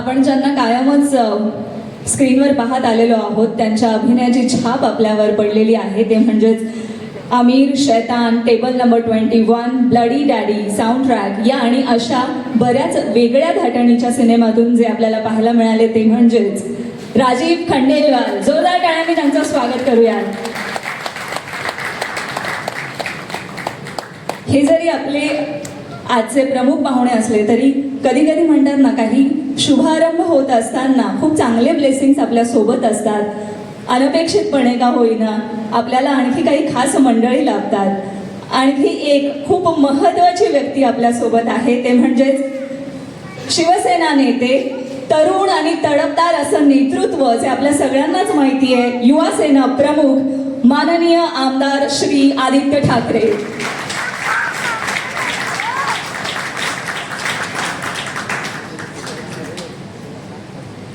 आपण ज्यांना कायमच स्क्रीनवर पाहत आलेलो आहोत त्यांच्या अभिनयाची छाप आपल्यावर पडलेली आहे. ते म्हणजेच Aamir Shaitaan table number twenty one bloody daddy soundtrack या आणि अशा बऱ्याच वेगळ्या धाटणीच्या सिनेमातून जे आपल्याला पाहायला मिळाले ते म्हणजेच राजीव खंडेलवाल. जोरदार टाळ्याने त्यांचं स्वागत करूया. हे जरी आपले आजचे प्रमुख पाहुणे असले तरी कधी कधी म्हणतात ना काही शुभारंभ होत असताना खूप चांगले ब्लेसिंग्स आपल्यासोबत असतात. अनपेक्षितपणे का होईना आपल्याला आणखी काही खास मंडळी लाभतात. आणखी एक खूप महत्त्वाची व्यक्ती आपल्यासोबत आहे ते म्हणजेच शिवसेना नेते तरुण आणि तडपदार असं नेतृत्व जे आपल्या सगळ्यांनाच माहिती आहे युवा सेना प्रमुख माननीय आमदार श्री आदित्य ठाकरे.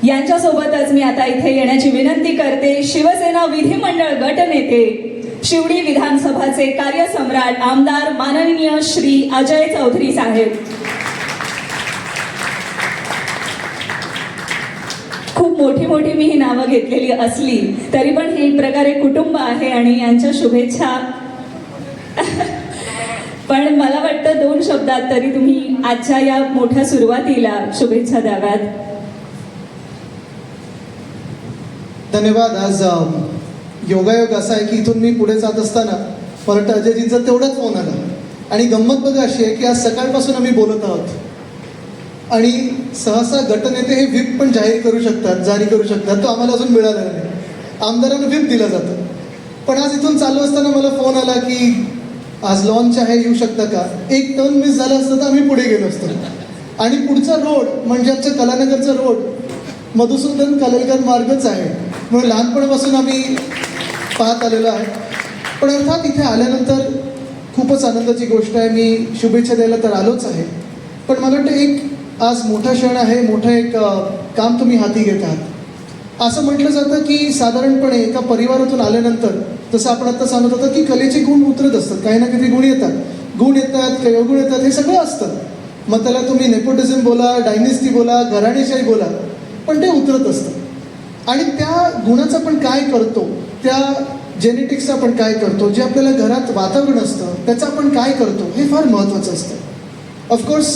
यांच्यासोबतच मी आता इथे येण्याची विनंती करते. शिवसेना विधिमंडळ गटनेते शिवडी विधानसभाचे कार्यसम्राट आमदार माननीय श्री अजय चौधरी साहेब. खूप मोठी मोठी मी ही नावं घेतलेली असली तरी पण हे एक प्रकारे कुटुंब आहे आणि यांच्या शुभेच्छा. पण मला वाटतं दोन शब्दात तरी तुम्ही आजच्या या मोठ्या सुरुवातीला शुभेच्छा द्याव्यात. धन्यवाद. आज योगायोग असा आहे की इथून मी पुढे जात असताना परत अजयजींचा तेवढाच फोन आला. आणि गंमत बघा अशी आहे की आज सकाळपासून आम्ही बोलत आहोत. आणि सहसा गटनेते हे व्हीप पण जाहीर करू शकतात जारी करू शकतात. तो आम्हाला अजून मिळाला नाही. आमदारांना व्हीप दिला जातं. पण आज इथून चालू असताना मला फोन आला की आज लॉन्च आहे येऊ शकता का? एक टर्न मिस झालं असतं तर आम्ही पुढे गेलो असतो. आणि पुढचा रोड म्हणजे आमच्या कलानगरचा रोड मधुसूदन कालेलकर मार्गच आहे. म्हणून लहानपणापासून आम्ही पाहत आलेलो आहे. पण अर्थात इथे आल्यानंतर खूपच आनंदाची गोष्ट आहे. मी शुभेच्छा द्यायला तर आलोच आहे. पण मला वाटतं एक आज मोठा क्षण आहे. मोठं एक काम तुम्ही हाती घेत आहात असं म्हटलं जातं की साधारणपणे एका परिवारातून आल्यानंतर जसं आपण आता सांगत होतो की कलेचे गुण उतरत असतात. काही ना काही गुण येतात. गुण येतात काही अवगुण येतात हे सगळं असतं. मग त्याला तुम्ही नेपोटिझम बोला डायनेस्टी बोला घराणेशाही बोला पण ते उतरत असतं. आणि त्या गुणाचं आपण काय करतो त्या जेनेटिक्सचं आपण काय करतो जे आपल्याला घरात वातावरण असतं त्याचं आपण काय करतो हे फार महत्त्वाचं असतं. ऑफकोर्स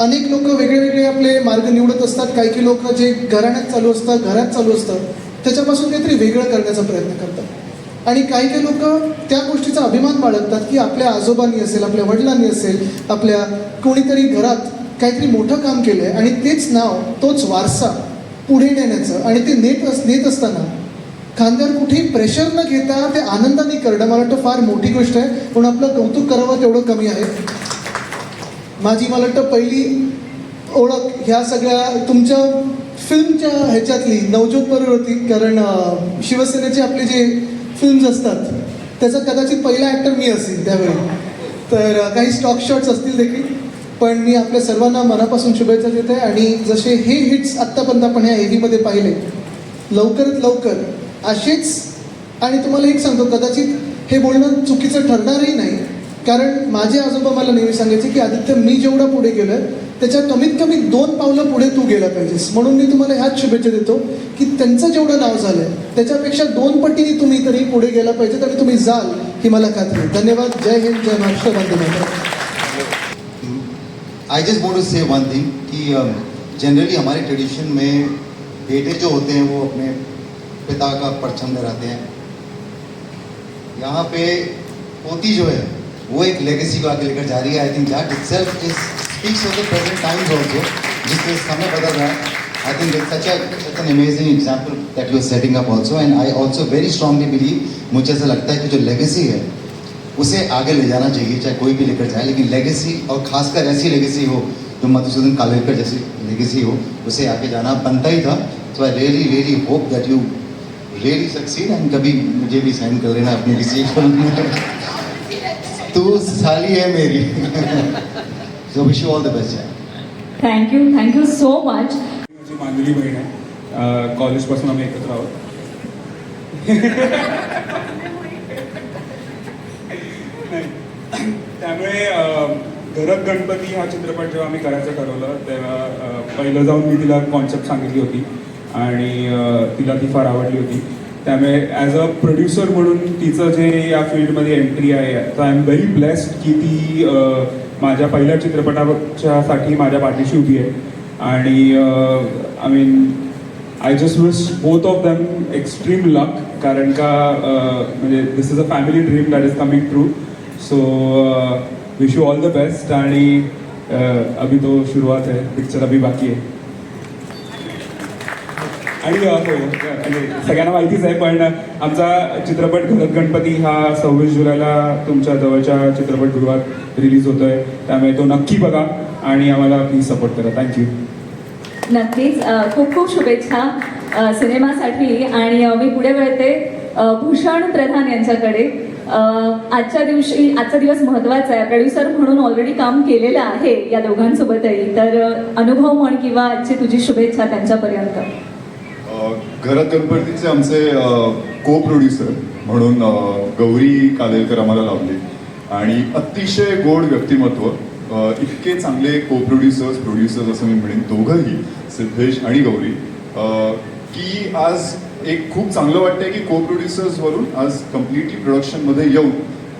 अनेक लोक वेगळे वेगळे आपले मार्ग निवडत असतात. काही काही लोक जे घराण्यात चालू असतं घरात चालू असतं त्याच्यापासून काहीतरी वेगळं करण्याचा प्रयत्न करतात. आणि काही काही लोक त्या गोष्टीचा अभिमान बाळगतात की आपल्या आजोबांनी असेल आपल्या वडिलांनी असेल आपल्या कोणीतरी घरात काहीतरी मोठं काम केलं आहे आणि तेच नाव तोच वारसा पुढे नेण्याचं आणि ते नेत अस नेत असताना खांद्यावर कुठेही प्रेशर न घेता ते आनंदाने करणं. मला वाटतं फार मोठी गोष्ट आहे. पण आपलं कौतुक करावं तेवढं कमी आहे. माझी मला वाटतं पहिली ओळख ह्या सगळ्या तुमच्या फिल्मच्या ह्याच्यातली नवज्योत बरोबर होती कारण शिवसेनेचे आपले जे फिल्म्स असतात त्याचा कदाचित पहिला ॲक्टर मी असेल त्यावेळी. तर काही स्टॉक शॉट्स असतील देखील. पण मी आपल्या सर्वांना मनापासून शुभेच्छा देते आणि जसे हे हिट्स आत्तापर्यंत आपण ह्या एव्हीमध्ये पाहिले लवकरात लवकर असेच आणि तुम्हाला एक सांगतो कदाचित हे बोलणं चुकीचं ठरणारही नाही. कारण माझे आजोबा मला नेहमी सांगायचे की आदित्य मी जेवढं पुढे गेलं त्याच्या कमीत कमी दोन पावलं पुढे तू गेला पाहिजेस. म्हणून मी तुम्हाला ह्याच शुभेच्छा देतो की त्यांचं जेवढं नाव झालंय त्याच्यापेक्षा दोन पटीने तुम्ही तरी पुढे गेला पाहिजेत आणि तुम्ही जाल ही मला खात्री धन्यवाद. जय हिंद. जय महाराष्ट्र. वंदे Mataram. I just want to say one thing कि जनरली हमारे ट्रेडिशन में बेटे जो होते हैं, वो अपने पिता का परचम लहराते हैं। यहाँ पे पोती जो है, वो एक लेगेसी को आगे लेकर जा रही है। I think that itself is speaks of the present times also जिससे समय बदल रहा है। I think it's such such an amazing example that you are setting up also and I also very strongly believe मुझे ऐसा लगता है कि जो लेगेसी है उसे आगे ले जाना चाहिए चाहे कोई भी लेकर जाए लेकिन लेगेसी और खासकर ऐसी लेगेसी हो जो मधुसूदन कालेलकर जैसी लेगेसी हो उसे आगे जाना बनता ही था। तो I really really hope that you really succeed and कभी मुझे भी साइन कर लेना अपनी किसी तू साली है मेरी। So wish you all the best thank you thank you so much माझी मांजरी बहीण आहे कॉलेजपासून आम्ही एकत्र आहोत नाही. त्यामुळे अ, गणपती हा चित्रपट जेव्हा आम्ही करायचं ठरवलं तेव्हा पहिलं जाऊन मी तिला कॉन्सेप्ट सांगितली होती आणि तिला ती फार आवडली होती. त्यामुळे ॲज अ प्रोड्युसर म्हणून तिचं जे या फील्डमध्ये एंट्री आहे तर आय एम व्हेरी ब्लेस्ड की ती माझ्या पहिल्या चित्रपटाच्यासाठी माझ्या पाठीशी उभी आहे. आणि I mean I just wish both of them extreme luck कारण का म्हणजे this is a family dream that is coming true so wish you all the best आणि अभी तो सुरुवात आहे पिक्चर अभी बाकी आहे आणि सगळ्यांना माहितीच आहे पण आमचा चित्रपट घरत गणपती हा सव्वीस जुलैला तुमच्या जवळच्या चित्रपटगृहात रिलीज होतोय त्यामुळे तो नक्की बघा आणि आम्हाला प्लीज सपोर्ट करा थँक्यू नक्कीच. खूप खूप शुभेच्छा सिनेमासाठी. आणि मी पुढे वळते. भूषण प्रधान यांच्याकडे. आजच्या दिवशी आजचा दिवस महत्त्वाचा आहे. प्रोड्युसर म्हणून ऑलरेडी काम केलेलं आहे या दोघांसोबतही. तर अनुभव म्हण किंवा आजची तुझी शुभेच्छा त्यांच्यापर्यंत. अ, घरात गणपतीचे आमचे को प्रोड्युसर म्हणून गौरी कालेलकर आम्हाला लावले. आणि अतिशय गोड व्यक्तिमत्व इतके चांगले को प्रोड्युसर्स प्रोड्युसर्स असं मी म्हणेन दोघंही सिद्धेश आणि गौरी की आज एक खूप चांगलं वाटतंय की को प्रोड्युसर्सवरून आज कम्प्लिटली प्रोडक्शनमध्ये येऊन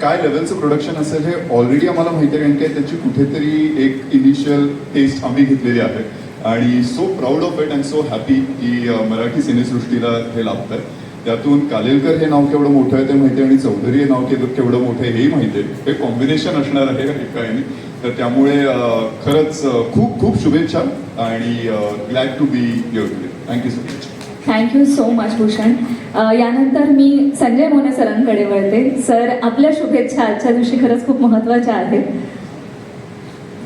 काय लेवलचं प्रोडक्शन असेल हे ऑलरेडी आम्हाला माहिती आहे कारण की त्याची कुठेतरी एक इनिशियल टेस्ट आम्ही घेतलेली आहे. आणि so proud of it and so happy की मराठी सिनेसृष्टीला हे लाभत आहे त्यातून कालेलकर हे नाव केवढं मोठं आहे ते माहिती आहे आणि चौधरी हे नाव केवढं केवढं मोठं आहे हेही माहिती आहे. हे कॉम्बिनेशन असणार आहे एका याने. तर त्यामुळे खरंच खूप खूप शुभेच्छा आणि glad to be your today thank you so much thank you so much Bhushan. यानंतर मी संजय मोने सरांकडे वळते. सर आपल्या शुभेच्छा आजच्या दिवशी खरंच खूप महत्त्वाच्या आहेत.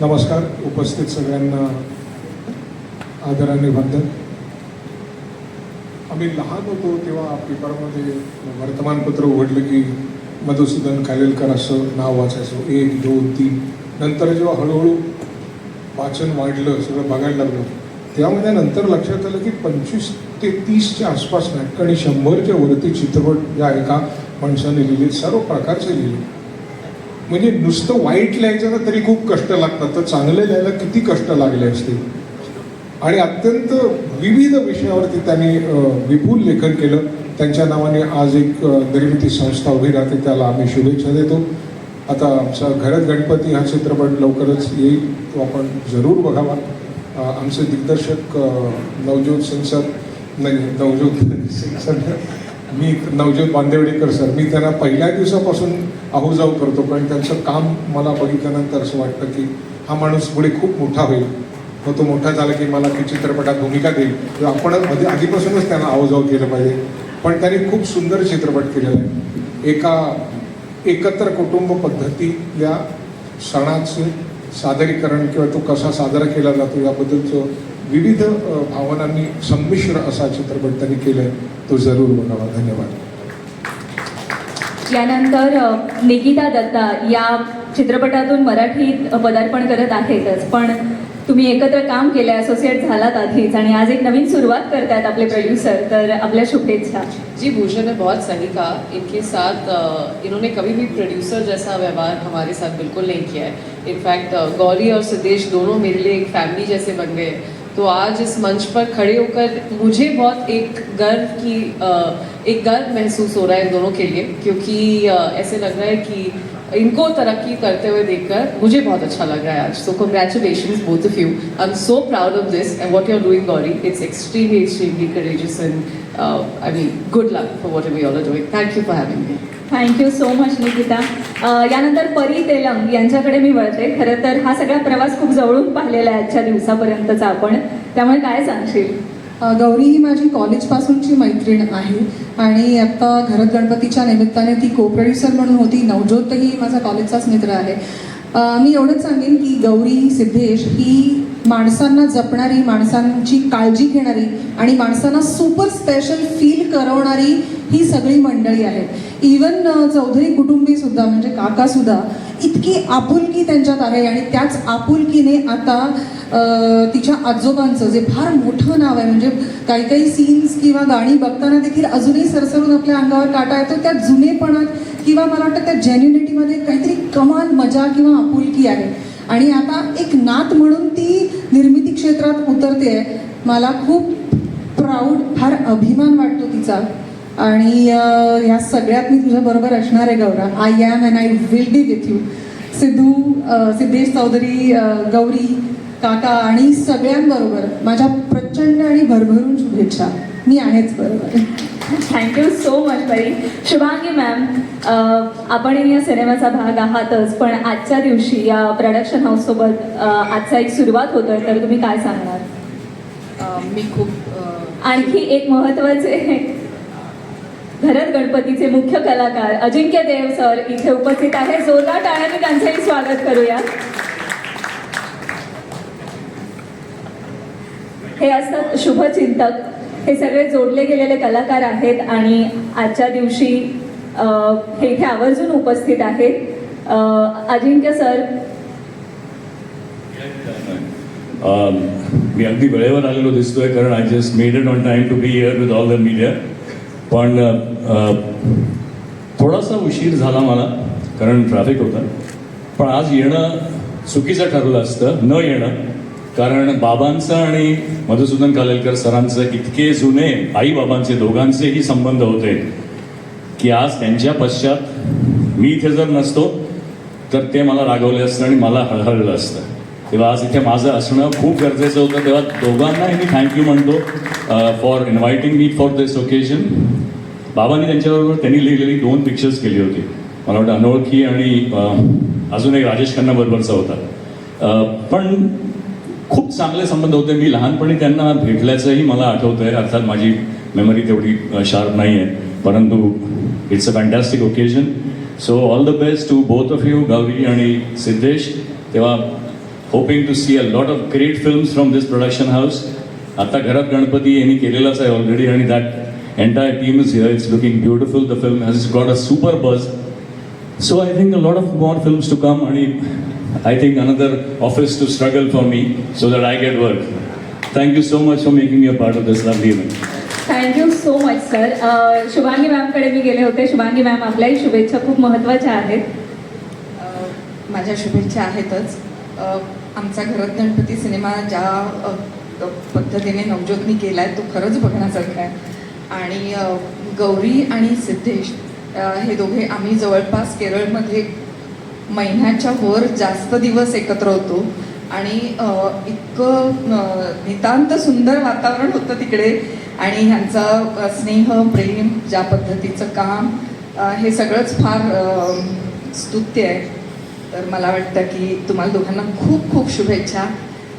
नमस्कार. उपस्थित सगळ्यांना आदराने वंदन. आम्ही लहान होतो तेव्हा पेपरमध्ये वर्तमानपत्र उघडलं की मधुसूदन कालेलकर असं नाव वाचायचं. एक दोन तीन. नंतर जेव्हा हळूहळू वाचन वाढलं सगळं बघायला लागलं तेव्हा माझ्या नंतर लक्षात आलं की पंचवीस ते तीसच्या आसपास नाटकं आणि शंभरच्या वरती चित्रपट या एका माणसाने लिहिले सर्व प्रकारचे लिहिले. म्हणजे नुसतं वाईट लिहायचं ना तरी खूप कष्ट लागतात. तर चांगलं लिहायला किती कष्ट लागले असतील. आणि अत्यंत विविध विषयावरती त्यांनी विपुल लेखन केलं. त्यांच्या नावाने आज एक निर्मिती संस्था उभी राहते त्याला आम्ही शुभेच्छा देतो. आता आमचा घरात गणपती हा चित्रपट लवकरच येईल तो आपण जरूर बघावा. आमचे दिग्दर्शक नवज्योत सिंग सर नाही नवज्योत. सर मी नवज्योत बांदेवडेकर सर. मी त्यांना पहिल्या दिवसापासून आहोजाव करतो कारण त्यांचं काम मला बघितल्यानंतर असं वाटतं की हा माणूस पुढे खूप मोठा होईल. मग तो मोठा झाला की मला की चित्रपटात भूमिका देईल. तर आपण मध्ये आधीपासूनच त्यांना आहोजाव केलं पाहिजे. पण त्यांनी खूप सुंदर चित्रपट केलेला आहे. एका एकत्र कुटुंब पद्धतीतल्या सणाचे सादरीकरण किंवा तो कसा साजरा केला जातो याबद्दलचं विविध भावनांनी संमिश्र असा चित्रपट त्यांनी केलाय तो जरूर बघावा. धन्यवाद. यानंतर निकिता दत्ता या चित्रपटातून मराठीत पदार्पण करत आहेतच पण तुम्ही एकत्र काम केलं असोसिएट झालात आधीच आणि आज एक नवीन सुरुवात करतायत आपले प्रोड्युसर तर आपल्या शुभेच्छा. जी भूषण ने बहुत सही कहा इनके साथ इन्होंने कभी भी प्रोड्यूसर जैसा व्यवहार हमारे साथ बिल्कुल नहीं किया है. इनफैक्ट गौरी और सिद्धेश दोनों मेरे लिए एक फैमिली जैसे बन गए. हैं। तो आज इस मंच पर खड़े होकर मुझे बहुत एक गर्व की एक गर्व महसूस हो रहा है इन दोनों के लिए क्योंकि ऐसे लग रहा है कि इनको तरक्की करते हुए देखकर मुझे बहुत अच्छा लग रहा है आज। So congratulation both of you I am so proud of this and what you are doing Gauri it's extremely extremely courageous and I mean good luck for what whatever all are doing doing. You for for me thank you so much Nikita यानंतर परी तेलंग यांच्याकडे मी वळते. खरं तर हा सगळा प्रवास खूप जवळून पाहिलेला आहे आजच्या दिवसापर्यंतचा आपण. त्यामुळे काय सांगशील? गौरी ही माझी कॉलेजपासूनची मैत्रीण आहे आणि आत्ता घरात गणपतीच्या निमित्ताने ती को प्रोड्युसर म्हणून होती. नवज्योतही माझा कॉलेजचाच मित्र आहे. मी एवढंच सांगेन की गौरी सिद्धेश ही माणसांना जपणारी माणसांची काळजी घेणारी आणि माणसांना सुपर स्पेशल फील करवणारी ही सगळी मंडळी आहेत. इवन चौधरी कुटुंबी सुद्धा म्हणजे काका सुद्धा इतकी आपुलकी त्यांच्यात आहे आणि त्याच आपुलकीने आता तिच्या आजोबांचं जे फार मोठं नाव आहे म्हणजे काही काही सीन्स किंवा गाणी बघताना देखील अजूनही सरसरून आपल्या अंगावर काटा येतो. त्या जुनेपणात किंवा मला वाटतं त्या जेन्युनिटीमध्ये काहीतरी कमाल मजा किंवा आपुलकी आहे. आणि आता एक नात म्हणून ती निर्मिती क्षेत्रात उतरते मला खूप प्राऊड फार अभिमान वाटतो तिचा. आणि ह्या सगळ्यात मी तुझ्याबरोबर असणार आहे Gaura. I am and I will be with you Siddhu Siddhesh Chaudhari Gauri काका आणि सगळ्यांबरोबर माझ्या प्रचंड आणि भरभरून शुभेच्छा. मी आहेच बरोबर. थँक्यू सो मच बाई. शुभांगी मॅम आपण या सिनेमाचा भाग आहातच पण आजच्या दिवशी या प्रोडक्शन हाऊससोबत आजचा एक सुरुवात होतोय तर तुम्ही काय सांगणार? मी खूप आणखी एक महत्त्वाचे घरत गणपतीचे मुख्य कलाकार अजिंक्य देव सर इथे उपस्थित आहे. जोरदार टाळ्याने त्यांचंही स्वागत करूया. हे असतात शुभचिंतक हे सगळे जोडले गेलेले कलाकार आहेत आणि आजच्या दिवशी हे इथे आवर्जून उपस्थित आहेत. अजिंक्य सर. मी अगदी वेळेवर आलेलो दिसतोय कारण I just made it on time to be here with all the media पण थोडासा उशीर झाला मला कारण ट्रॅफिक होतं. पण आज येणं चुकीचं ठरलं असतं न येणं. कारण बाबांचं आणि मधुसूदन कालेलकर सरांचं इतके जुने आईबाबांचे दोघांचेही संबंध होते की आज त्यांच्या पश्चात मी इथे जर नसतो तर ते मला रागवले असतं आणि मला हळहळलं असतं. तेव्हा आज इथे माझं असणं खूप गरजेचं होतं. तेव्हा दोघांनाही मी थँक्यू म्हणतो for inviting me for this occasion बाबांनी त्यांच्याबरोबर त्यांनी लिहिलेली दोन पिक्चर्स केली होती. मला वाटतं अनोळखी आणि अजून एक राजेश खन्ना बरोबरचा होता. पण खूप चांगले संबंध होते. मी लहानपणी त्यांना भेटल्याचंही मला आठवतं आहे अर्थात माझी मेमरी तेवढी शार्प नाही आहे परंतु it's a fantastic occasion so all the best to both of you Gauri आणि सिद्धेश तेव्हा hoping to see a lot of great films from this production house आता घरात गणपती यांनी केलेलाच आहे ऑलरेडी आणि that entire team is here it's looking beautiful the film has got a super I think a lot of more films to come, and I think another office to struggle for me so that I get work. Thank you so much for making me a part of this lovely event. Thank you so much sir Shubhangi मॅमकडे मी गेले होते. Shubhangi ma'am आपल्याही शुभेच्छा खूप महत्त्वाच्या आहेत. अ, माझ्या शुभेच्छा आहेतच. अ, आमचा घरात गणपती सिनेमा ज्या पद्धतीने नवज्योतनी केला आहे तो खरंच बघण्यासारखा आहे. आणि गौरी आणि सिद्धेश हे दोघे आम्ही जवळपास केरळमध्ये महिन्याच्या वर जास्त दिवस एकत्र होतो. आणि इतकं नितांत सुंदर वातावरण होतं तिकडे. आणि ह्यांचा स्नेह प्रेम ज्या पद्धतीचं काम हे सगळंच फार स्तुत्य आहे. तर मला वाटतं की तुम्हाला दोघांना खूप खूप शुभेच्छा.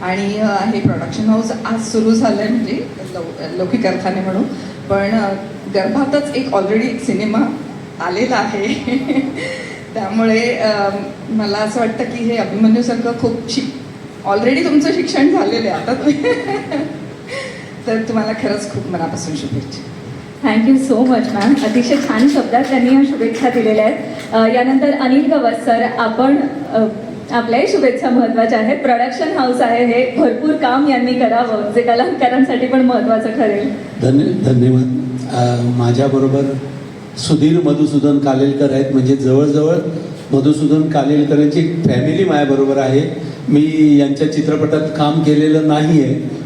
आणि हे प्रोडक्शन हाऊस आज सुरू झालं आहे म्हणजे लौ लौकिक अर्थाने म्हणू पण गर्भातच एक ऑलरेडी एक सिनेमा आलेला आहे. त्यामुळे मला असं वाटतं की हे अभिमन्यूसारखं खूप शिक ऑलरेडी तुमचं शिक्षण झालेलं आहे आता. तुम्ही तर तुम्हाला खरंच खूप मनापासून शुभेच्छा. थँक्यू सो मच मॅम अतिशय छान शब्दात त्यांनी या शुभेच्छा दिलेल्या आहेत. यानंतर अनिल गवस सर आपण आपल्याही शुभेच्छा महत्त्वाच्या आहेत. प्रोडक्शन हाऊस आहे हे. भरपूर काम यांनी करावं. जे कलाकारांसाठी पण महत्त्वाचं ठरेल. धन्य धन्यवाद. माझ्याबरोबर सुधीर मधुसूदन कालेलकर आहेत. म्हणजे जवळजवळ मधुसूदन कालेलकरांची फॅमिली माझ्याबरोबर आहे. मी यांच्या चित्रपटात काम केलेलं नाही आहे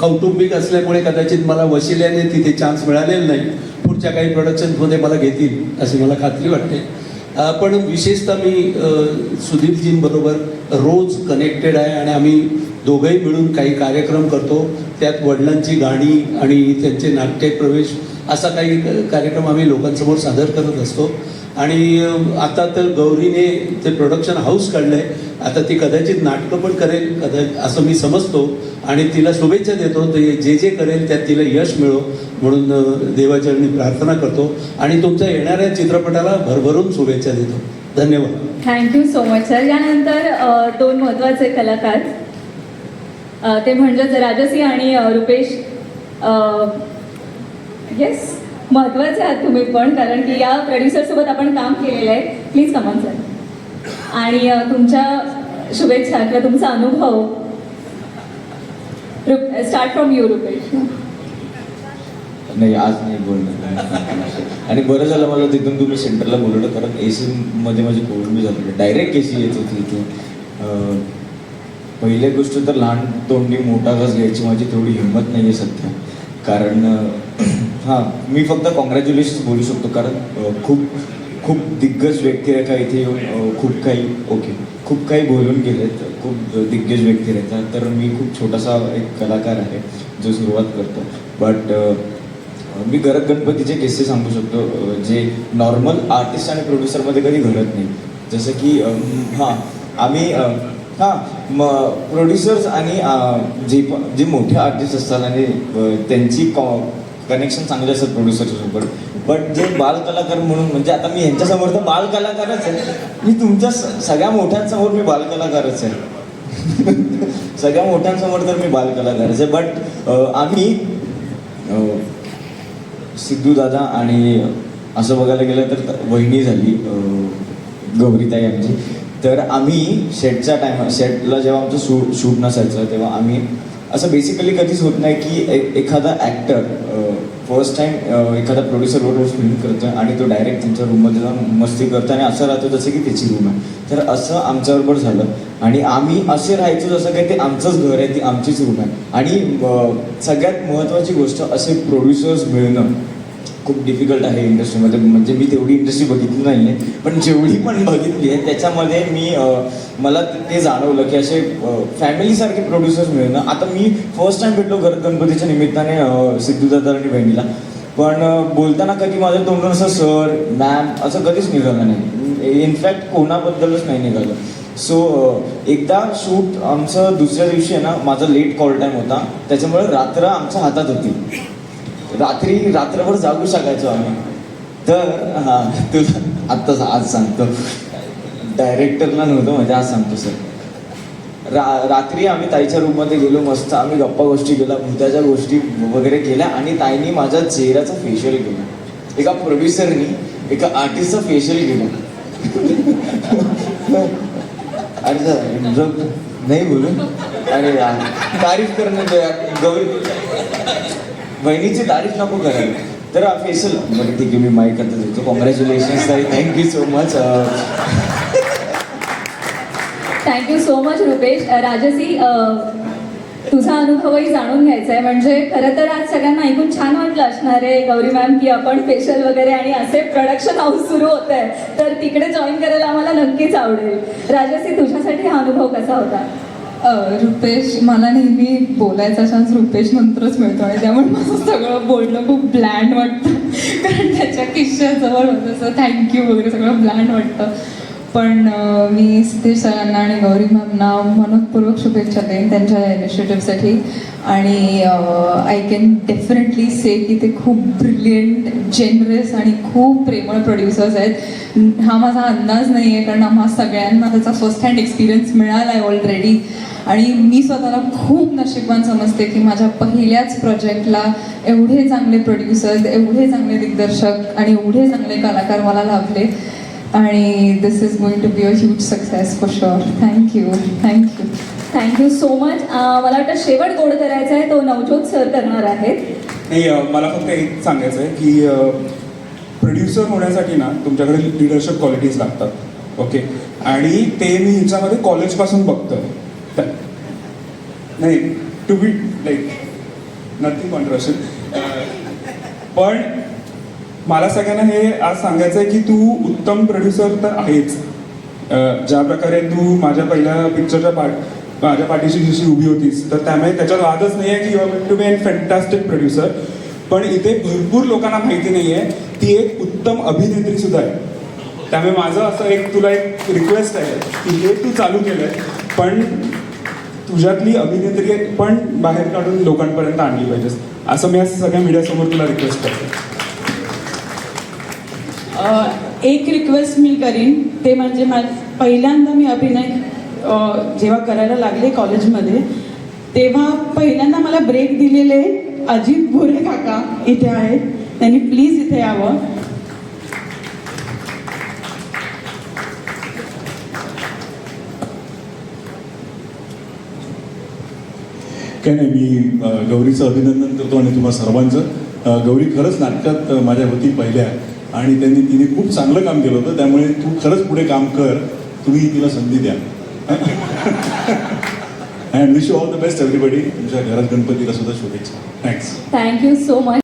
कौटुंबिक असल्यामुळे कदाचित मला वशिल्याने तिथे चान्स मिळालेला नाही. पुढच्या काही प्रोडक्शन्समध्ये मला घेतील अशी मला खात्री वाटते. पण विशेषतः मी सुधीरजींबरोबर रोज कनेक्टेड आहे आणि आम्ही दोघंही मिळून काही कार्यक्रम करतो. त्यात वडिलांची गाणी आणि त्यांचे नाट्य प्रवेश असा काही कार्यक्रम आम्ही लोकांसमोर सादर करत असतो. आणि आता तर गौरीने ते प्रोडक्शन हाऊस काढलं आहे आता ती कदाचित नाटकं पण करेल कदा असं मी समजतो. आणि तिला शुभेच्छा देतो ते जे जे करेल त्यात तिला यश मिळो म्हणून देवाच्या देवाचरणी प्रार्थना करतो. आणि तुमच्या येणाऱ्या चित्रपटाला भरभरून शुभेच्छा देतो. धन्यवाद. थँक्यू सो मच सर यानंतर दोन महत्त्वाचे कलाकार. ते म्हणजे राजसी आणि रुपेश. येस महत्त्वाचे आहात तुम्ही पण कारण की या प्रोड्युसरसोबत आपण काम केलेलं आहे. प्लीज कमन सर आणि तुमच्या शुभेच्छा किंवा तुमचा अनुभव. Start from you Rupesh. नाही आज नाही बोलणार आणि बरं झालं मला तिथून तुम्ही सेंटरला बोलवलं कारण ए सी मध्ये माझी कोविड बी झाली डायरेक्ट ए सी येत होती इथे. पहिली गोष्ट तर लहान तोंडी मोठा घास घ्यायची माझी तेवढी हिंमत नाही आहे सध्या. कारण हां मी फक्त कॉंग्रॅच्युलेशन्स बोलू शकतो कारण खूप खूप दिग्गज व्यक्तिरेखा इथे येऊन खूप काही ओके खूप काही बोलून गेलेत खूप दिग्गज व्यक्तिरेखा तर मी खूप छोटासा एक कलाकार आहे जो सुरुवात करतो. बट मी गरज गणपतीचे किस्से सांगू शकतो जे नॉर्मल आर्टिस्ट आणि प्रोड्युसरमध्ये कधी घडत नाही. जसं की हां आम्ही हां म प्रोड्युसर्स आणि जे पण जे मोठे आर्टिस्ट असतात आणि त्यांची कॉ कनेक्शन चांगले असतात प्रोड्युसरसोबत बट जे बालकलाकार म्हणून म्हणजे आता मी यांच्यासमोर तर बालकलाकारच आहे. मी तुमच्या सगळ्या मोठ्यांसमोर मी बालकलाकारच आहे. सगळ्या मोठ्यांसमोर तर मी बालकलाकारच आहे. बट आम्ही सिद्धू दादा आणि असं बघायला गेलं तर वहिनी झाली गौरीताई आमची. तर आम्ही सेटच्या टाइम सेटला जेव्हा आमचं शू शूट नसायचं तेव्हा आम्ही असं बेसिकली कधीच होत नाही की एखादा ॲक्टर फर्स्ट टाइम एखादा प्रोड्युसर बरोबर फिल्म करतो आणि तो डायरेक्ट त्यांच्या रूममध्ये जाऊन मस्ती करतो आणि असं राहतो जसं की त्याची रूम आहे. तर असं आमच्याबरोबर झालं. आणि आम्ही असे राहायचो जसं काही ते आमचंच घर आहे ती आमचीच रूम आहे. आणि सगळ्यात महत्त्वाची गोष्ट असे प्रोड्युसर्स मिळणं खूप डिफिकल्ट आहे इंडस्ट्रीमध्ये म्हणजे मी तेवढी इंडस्ट्री बघितली नाही आहे पण जेवढी पण बघितली आहे त्याच्यामध्ये मी मला ते- जाणवलं की असे फॅमिलीसारखे प्रोड्युसर्स मिळणं. आता मी फर्स्ट टाइम भेटलो घर गणपतीच्या निमित्ताने सिद्धूदादा आणि बहिणीला. पण बोलताना कधी माझं तोंडून असं सर मॅम असं कधीच निघालं नाही. इनफॅक्ट कोणाबद्दलच नाही निघालं. सो एकदा शूट आमचं दुसऱ्या दिवशी आहे ना माझा लेट कॉल टाईम होता. त्याच्यामुळे रात्र आमच्या हातात होती. रात्री रात्रभर जागू शकायचो आम्ही. तर हां तुला आत्ताच आज सांगतो. डायरेक्टरला नव्हतं म्हणजे आज सांगतो सर. रा रात्री आम्ही ताईच्या रूममध्ये गेलो मस्त आम्ही गप्पा गोष्टी केल्या भूताच्या गोष्टी वगैरे केल्या आणि ताईनी माझ्या चेहऱ्याचं फेशियल केलं. एका प्रोड्युसरनी एका आर्टिस्टचं फेशियल केलं. अरे सर नाही बोलू. अरे यार तारीफ करणं गौरी बहिणीची तारीफ नको करायला तर ऑफिशियल बरं ठीक आहे मी माईक आता देतो कॉंग्रॅच्युलेशन्स ताई. Thank you so much thank you so much Rupesh Rajasi uh, तुझा अनुभवही जाणून घ्यायचा आहे. म्हणजे खरं तर आज सगळ्यांना ऐकून छान वाटलं असणार आहे गौरी मॅम की आपण फेशियल वगैरे आणि असे प्रोडक्शन हाऊस सुरू होत आहे. तर तिकडे जॉईन करायला आम्हाला नक्कीच आवडेल. राजसी तुझ्यासाठी हा अनुभव कसा होता? रुपेश मला नेहमी बोलायचा चान्स रुपेश नंतरच मिळतो आणि त्यामुळे माझं सगळं बोलणं खूप ब्लँड वाटतं. कारण त्याच्या किश्याजवळ होतं असं थँक्यू वगैरे सगळं ब्लँड वाटतं. पण मी सिद्धेश सरांना आणि गौरी मॅमना मनपूर्वक शुभेच्छा देईन त्यांच्या इनिशिएटिव्हसाठी आणि आय कॅन डेफिनेटली से की ते खूप ब्रिलियंट जेनरस आणि खूप प्रेमळ प्रोड्युसर्स आहेत. हा माझा अंदाज नाही आहे कारण आम्हा सगळ्यांना त्याचा फर्स्ट हँड एक्सपिरियन्स मिळाला आहे ऑलरेडी आणि मी स्वतःला खूप नशीबवान समजते की माझ्या पहिल्याच प्रोजेक्टला एवढे चांगले प्रोड्युसर्स एवढे चांगले दिग्दर्शक आणि एवढे चांगले कलाकार मला लाभले. आणि this is going to be a huge success for sure thank you thank you thank you so much मला वाटतं शेवट गोड करायचा आहे. तो नवजोत सर करणार आहेत. नाही मला फक्त एक सांगायचं आहे की प्रोड्युसर होण्यासाठी ना तुमच्याकडे लिडरशिप क्वालिटीज लागतात. ओके आणि ते मी ह्याच्यामध्ये कॉलेजपासून बघतोय. नाही to be like nothing controversial पण मला सगळ्यांना हे आज सांगायचं आहे की तू उत्तम प्रोड्युसर तर आहेच. ज्या प्रकारे तू माझ्या पहिल्या पिक्चरच्या पाठ माझ्या पाठीशी जशी उभी होतीस तर त्यामुळे त्याच्यात वादच नाही आहे की your to be an fantastic producer पण इथे भरपूर लोकांना माहिती नाही आहे ती एक उत्तम अभिनेत्री सुद्धा आहे. त्यामुळे माझं असं एक तुला एक रिक्वेस्ट आहे की हे तू चालू केलं आहे पण तुझ्यातली अभिनेत्री आहे पण बाहेर काढून लोकांपर्यंत आणली पाहिजेस. असं मी असं सगळ्या मीडियासमोर तुला रिक्वेस्ट करतो एक रिक्वेस्ट मी करीन. ते म्हणजे मा पहिल्यांदा मी अभिनय जेव्हा करायला लागले कॉलेजमध्ये तेव्हा पहिल्यांदा मला ब्रेक दिलेले अजित भोरे काका इथे आहेत. त्यांनी प्लीज इथे यावं. काय नाही मी गौरीचं अभिनंदन करतो आणि तुम्हा सर्वांचं. गौरी खरंच नाटकात माझ्या होती पहिल्या आणि त्यांनी तिने खूप चांगलं काम केलं होतं त्यामुळे तू खरंच पुढे काम कर तुम्ही तिला संधी द्या. And wish you all the best everybody तुमच्या घरात गणपतीला सुद्धा शुभेच्छा. Thanks thank you so much